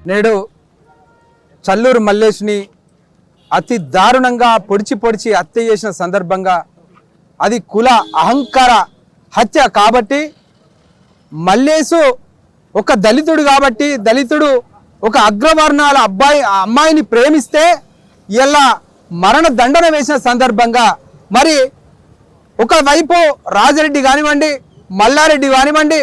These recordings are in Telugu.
నేడు చల్లూరు మల్లేష్ని అతి దారుణంగా పొడిచి పొడిచి హత్య చేసిన సందర్భంగా అది కుల అహంకార హత్య కాబట్టి మల్లేసు ఒక దళితుడు కాబట్టి దళితుడు ఒక అగ్రవర్ణాల అబ్బాయి ఆ అమ్మాయిని ప్రేమిస్తే ఇలా మరణ దండన వేసిన సందర్భంగా మరి ఒకవైపు రాజరెడ్డి కానివ్వండి మల్లారెడ్డి కానివ్వండి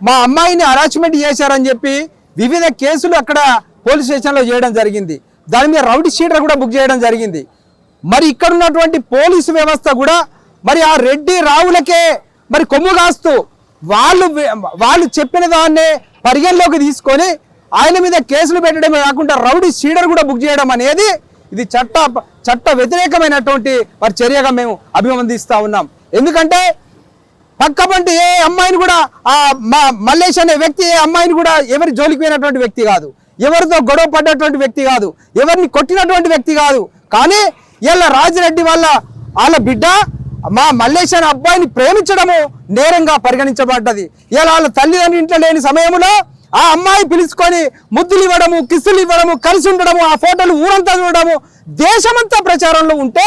మా అమ్మాయిని అరాచ్మెంట్ చేశారని చెప్పి వివిధ కేసులు అక్కడ పోలీస్ స్టేషన్లో చేయడం జరిగింది. దాని మీద రౌడీ షీటర్ కూడా బుక్ చేయడం జరిగింది. మరి ఇక్కడ ఉన్నటువంటి పోలీసు వ్యవస్థ కూడా మరి ఆ రెడ్డి రావులకే మరి కొమ్ము కాస్తూ వాళ్ళు వాళ్ళు చెప్పిన దాన్నే పరిగణలోకి తీసుకొని ఆయన మీద కేసులు పెట్టడమే కాకుండా రౌడీ షీడర్ కూడా బుక్ చేయడం అనేది ఇది చట్ట చట్ట వ్యతిరేకమైనటువంటి వారి చర్యగా మేము అభిమందిస్తా ఉన్నాం. ఎందుకంటే పక్కపంటి ఏ అమ్మాయిని కూడా ఆ మా మల్లేష్ అనే వ్యక్తి ఏ అమ్మాయిని కూడా ఎవరి జోలికి పోయినటువంటి వ్యక్తి కాదు. ఎవరితో గొడవ పడ్డటువంటి వ్యక్తి కాదు. ఎవరిని కొట్టినటువంటి వ్యక్తి కాదు. కానీ ఇలా రాజిరెడ్డి వల్ల వాళ్ళ బిడ్డ మా మల్లేష్ అనే అబ్బాయిని ప్రేమించడము నేరంగా పరిగణించబడ్డది. ఇలా వాళ్ళ తల్లిదండ్రులు ఇంట్లో లేని సమయంలో ఆ అమ్మాయి పిలుచుకొని ముద్దులు ఇవ్వడము కిస్సులు ఇవ్వడము కలిసి ఉండడము ఆ ఫోటోలు ఊరంతా చూడడము దేశమంతా ప్రచారంలో ఉంటే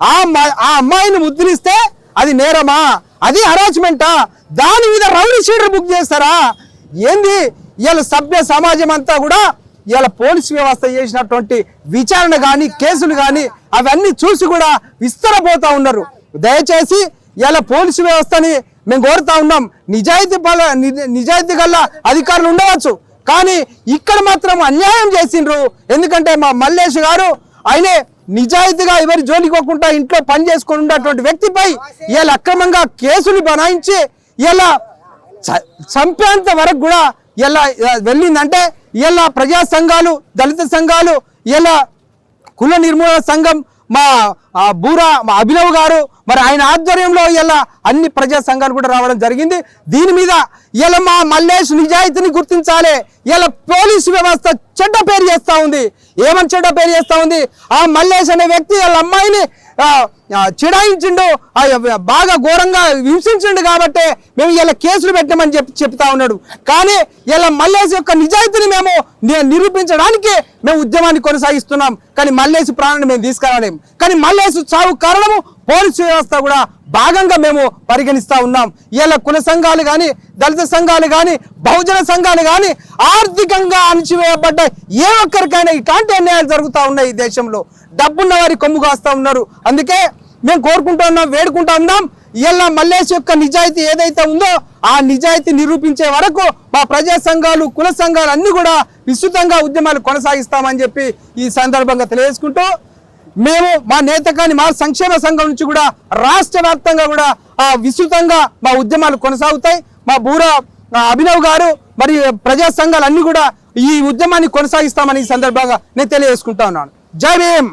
ఆ అమ్మాయి ఆ అమ్మాయిని ముద్దులిస్తే అది నేరమా? అది హరాజ్మెంటా దాని మీద రౌడీ షీటర్ బుక్ చేస్తారా? ఏంది? ఇవాళ సభ్య సమాజం అంతా కూడా ఇవాళ పోలీసు వ్యవస్థ చేసినటువంటి విచారణ కానీ కేసులు కానీ అవన్నీ చూసి కూడా విస్తరపోతూ ఉన్నారు. దయచేసి ఇవాళ పోలీసు వ్యవస్థని మేము కోరుతా ఉన్నాం. నిజాయితీ పల ని- నిజాయితీ గల అధికారులు ఉండవచ్చు. కానీ ఇక్కడ మాత్రం అన్యాయం చేసిండ్రు. ఎందుకంటే మా మల్లేష్ గారు ఆయనే నిజాయితీగా ఎవరి జోలికోకుండా ఇంట్లో పని చేసుకుని ఉన్నటువంటి వ్యక్తిపై ఇలా అక్రమంగా కేసులు బనాయించి ఇలా చంపేంత వరకు కూడా ఇలా వెళ్ళిందంటే ఇలా ప్రజా సంఘాలు దళిత సంఘాలు ఇలా కుల నిర్మూలన సంఘం మా బూరా మా అభినవ్ గారు మరి ఆయన ఆధ్వర్యంలో ఇలా అన్ని ప్రజా సంఘాలు కూడా రావడం జరిగింది. దీని మీద ఇలా మా మల్లేష్ నిజాయితీని గుర్తించాలి. ఇలా పోలీసు వ్యవస్థ చెడ్డ పేరు చేస్తూ ఉంది. ఏమని చెడ్డ పేరు చేస్తూ ఉంది? ఆ మల్లేష్ అనే వ్యక్తి వాళ్ళ అమ్మాయిని చిడాయించిండు. ఆ, బాగా ఘోరంగా హింసించిండు కాబట్టి మేము ఇలా కేసులు పెట్టామని చెప్పి చెప్తా ఉన్నాడు. కానీ ఇలా మల్లేశ యొక్క నిజాయితీని మేము నిరూపించడానికి మేము ఉద్యమాన్ని కొనసాగిస్తున్నాం. కానీ మల్లేశు ప్రాణాన్ని మేము తీసుకురాలేము కానీ మల్లేశ్ చావు కారణము పోలీసు వ్యవస్థ కూడా భాగంగా మేము పరిగణిస్తా ఉన్నాం. ఇలా కుల సంఘాలు కానీ దళిత సంఘాలు కానీ బహుజన సంఘాలు కానీ ఆర్థికంగా అణచివేయబడ్డ ఏ ఒక్కరికైనా ఇట్లాంటి అన్యాయాలు జరుగుతూ ఉన్నాయి ఈ దేశంలో. డబ్బున్న వారి కొమ్ము కాస్తూ ఉన్నారు. అందుకే మేము కోరుకుంటూ ఉన్నాం వేడుకుంటూ ఉన్నాం. ఇలా మల్లేష్ యొక్క నిజాయితీ ఏదైతే ఉందో ఆ నిజాయితీ నిరూపించే వరకు మా ప్రజా సంఘాలు కుల సంఘాలు అన్నీ కూడా విస్తృతంగా ఉద్యమాలు కొనసాగిస్తామని చెప్పి ఈ సందర్భంగా తెలియజేసుకుంటూ మేము మా నేత కానీ మా సంక్షేమ సంఘం నుంచి కూడా రాష్ట్ర వ్యాప్తంగా కూడా విస్తృతంగా మా ఉద్యమాలు కొనసాగుతాయి. మా బూరా ఆ, అభినవ్ గారు మరి ప్రజా సంఘాలు అన్ని కూడా ఈ ఉద్యమాన్ని కొనసాగిస్తామని ఈ సందర్భంగా నేను తెలియజేసుకుంటా ఉన్నాను. జై భీమ్!